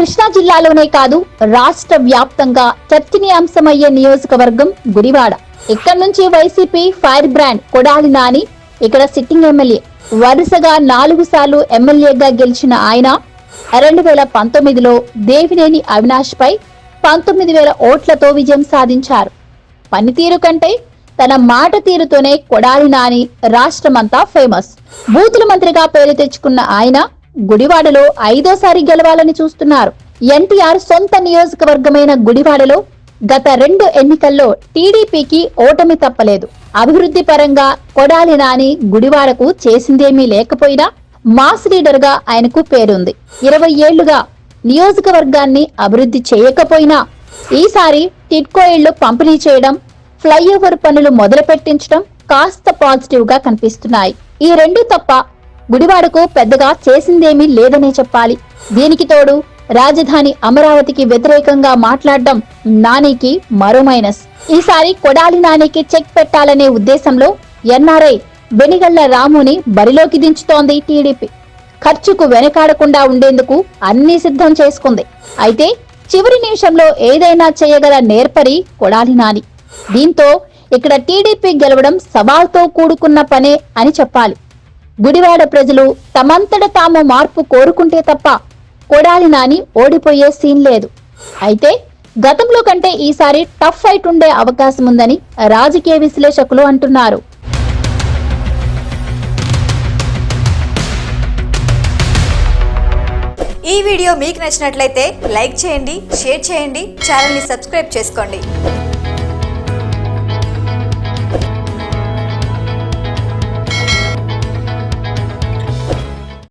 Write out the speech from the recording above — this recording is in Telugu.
కృష్ణా జిల్లాలోనే కాదు రాష్ట్ర వ్యాప్తంగా చర్చనీయాంశమయ్యే నియోజకవర్గం గుడివాడ. ఇక్కడ నుంచి YCP fire brand Kodali Nani ఇక్కడ సిట్టింగ్ ఎమ్మెల్యే. వరుసగా నాలుగు సార్లు ఎమ్మెల్యేగా గెలిచిన ఆయన రెండు వేల పంతొమ్మిదిలో దేవినేని అవినాష్ పై పంతొమ్మిది వేల ఓట్లతో విజయం సాధించారు. పనితీరు కంటే తన మాట తీరుతోనే కొడాలి నాని రాష్ట్రమంతా ఫేమస్. బూతుల మంత్రిగా పేరు తెచ్చుకున్న ఆయన గుడివాడలో ఐదోసారి గెలవాలని చూస్తున్నారు. ఎన్టీఆర్ సొంత నియోజకవర్గమైన గుడివాడలో గత రెండు ఎన్నికల్లో టీడీపీకి ఓటమి తప్పలేదు. అభివృద్ధి పరంగా కొడాలి నాని గుడివాడకు చేసిందేమీ లేకపోయినా మాస్ లీడర్గా ఆయనకు పేరుంది. ఇరవై ఏళ్ళుగా నియోజకవర్గాన్ని అభివృద్ధి చేయకపోయినా ఈసారి టిట్కో ఇళ్ళు పంపిణీ చేయడం ఫ్లైఓవర్ పనులు మొదలు పెట్టించడం కాస్త పాజిటివ్గా కనిపిస్తున్నాయి. ఈ రెండు తప్ప గుడివాడకు పెద్దగా చేసిందేమీ లేదనే చెప్పాలి. దీనికి తోడు రాజధాని అమరావతికి వ్యతిరేకంగా మాట్లాడడం నానికి మరో మైనస్. ఈసారి కొడాలి నానికి చెక్ పెట్టాలనే ఉద్దేశంలో ఎన్ఆర్ఐ వెనిగళ్ళ రాముని బరిలోకి దించుతోంది టీడీపీ. ఖర్చుకు వెనకాడకుండా ఉండేందుకు అన్ని సిద్ధం చేసుకుంది. అయితే చివరి నిమిషంలో ఏదైనా చేయగల నేర్పరి కొడాలి నాని. దీంతో ఇక్కడ టీడీపీ గెలవడం సవాల్తో కూడుకున్న పనే అని చెప్పాలి. గుడివాడ ప్రజలు తమంతట తాము మార్పు కోరుకుంటే తప్ప కొడాలి నాని ఓడిపోయే సీన్ లేదు. అయితే గతంలో కంటే ఈసారి టఫ్ ఫైట్ ఉండే అవకాశం ఉందని రాజకీయ విశ్లేషకులు అంటున్నారు. ఈ వీడియో మీకు నచ్చినట్లయితే లైక్ చేయండి షేర్ చేయండి ఛానల్ని సబ్స్క్రైబ్ చేసుకోండి.